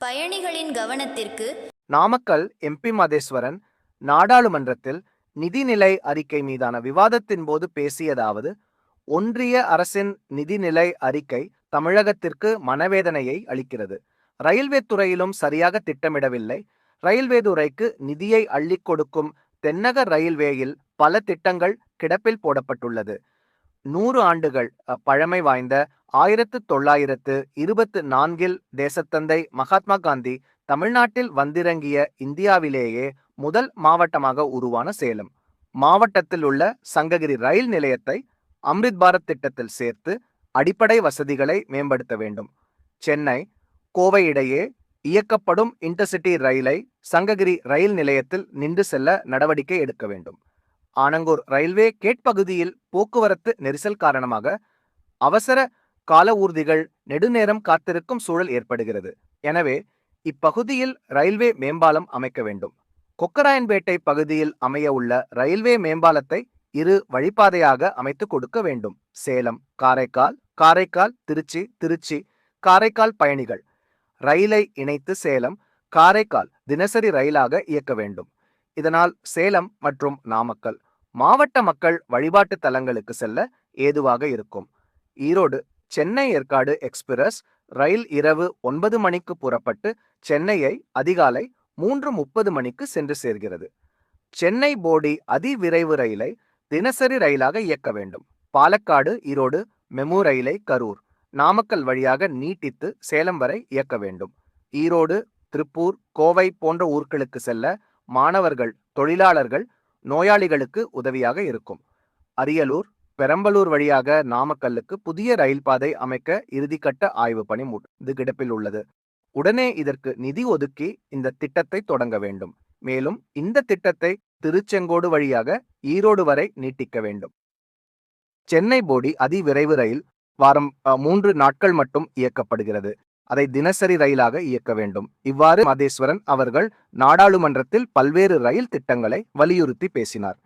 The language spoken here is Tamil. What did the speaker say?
பயணிகளின் கவனத்திற்கு நாமக்கல் எம்பி மதேஸ்வரன் நாடாளுமன்றத்தில் நிதிநிலை அறிக்கை மீதான விவாதத்தின் போது பேசியதாவது ஒன்றிய அரசின் நிதிநிலை அறிக்கை தமிழகத்திற்கு மனவேதனையை அளிக்கிறது. ரயில்வே துறையிலும் சரியாக திட்டமிடவில்லை. ரயில்வே துறைக்கு நிதியை அள்ளி கொடுக்கும் தென்னக ரயில்வேயில் பல திட்டங்கள் கிடப்பில் போடப்பட்டுள்ளது. நூறு ஆண்டுகள் பழமை வாய்ந்த ஆயிரத்து தொள்ளாயிரத்து இருபத்து நான்கில் தேசத்தந்தை மகாத்மா காந்தி தமிழ்நாட்டில் வந்திறங்கிய இந்தியாவிலேயே முதல் மாவட்டமாக உருவான சேலம். மாவட்டத்தில் உள்ள சங்ககிரி ரயில் நிலையத்தை அம்ரித் பாரத் திட்டத்தில் சேர்த்து அடிப்படை வசதிகளை மேம்படுத்த வேண்டும். சென்னை கோவை இடையே இயக்கப்படும் இன்டர்சிட்டி ரயிலை சங்ககிரி ரயில் நிலையத்தில் நின்று செல்ல நடவடிக்கை எடுக்க வேண்டும். ஆனங்கூர் ரயில்வே கேட் பகுதியில் போக்குவரத்து நெரிசல் காரணமாக அவசர கால ஊர்திகள் நெடுநேரம் காத்திருக்கும் சூழல் ஏற்படுகிறது. எனவே இப்பகுதியில் ரயில்வே மேம்பாலம் அமைக்க வேண்டும். கொக்கராயன்பேட்டை பகுதியில் அமைய உள்ள ரயில்வே மேம்பாலத்தை இரு வழிப்பாதையாக அமைத்து கொடுக்க வேண்டும். சேலம் காரைக்கால் காரைக்கால் திருச்சி திருச்சி காரைக்கால் பயணிகள். ரயிலை இணைத்து சேலம் காரைக்கால் தினசரி ரயிலாக இயக்க வேண்டும். இதனால் சேலம் மற்றும் நாமக்கல் மாவட்ட மக்கள் வழிபாட்டு தலங்களுக்கு செல்ல ஏதுவாக இருக்கும். ஈரோடு சென்னை ஏற்காடு எக்ஸ்பிரஸ் ரயில் இரவு ஒன்பது மணிக்கு புறப்பட்டு சென்னையை அதிகாலை மூன்று முப்பது மணிக்கு சென்று சேர்கிறது. சென்னை போடி அதிவிரைவு ரயிலை தினசரி ரயிலாக இயக்க வேண்டும். பாலக்காடு ஈரோடு மெமு ரயிலை கரூர் நாமக்கல் வழியாக நீட்டித்து சேலம் வரை இயக்க வேண்டும். ஈரோடு திருப்பூர் கோவை போன்ற ஊர்களுக்கு செல்ல மாணவர்கள் தொழிலாளர்கள் நோயாளிகளுக்கு உதவியாக இருக்கும். அரியலூர் பெரம்பலூர் வழியாக நாமக்கல்லுக்கு புதிய ரயில் பாதை அமைக்க இறுதிக்கட்ட ஆய்வு பணி முது கிடப்பில் உள்ளது. உடனே இதற்கு நிதி ஒதுக்கி இந்த திட்டத்தை தொடங்க வேண்டும். மேலும் இந்த திட்டத்தை திருச்செங்கோடு வழியாக ஈரோடு வரை நீட்டிக்க வேண்டும். சென்னை போடி அதிவிரைவு ரயில் வாரம் மூன்று நாட்கள் மட்டும் இயக்கப்படுகிறது. அதை தினசரி ரயிலாக இயக்க வேண்டும். இவ்வாறு மதேஸ்வரன் அவர்கள் நாடாளுமன்றத்தில் பல்வேறு ரயில் திட்டங்களை வலியுறுத்தி பேசினார்.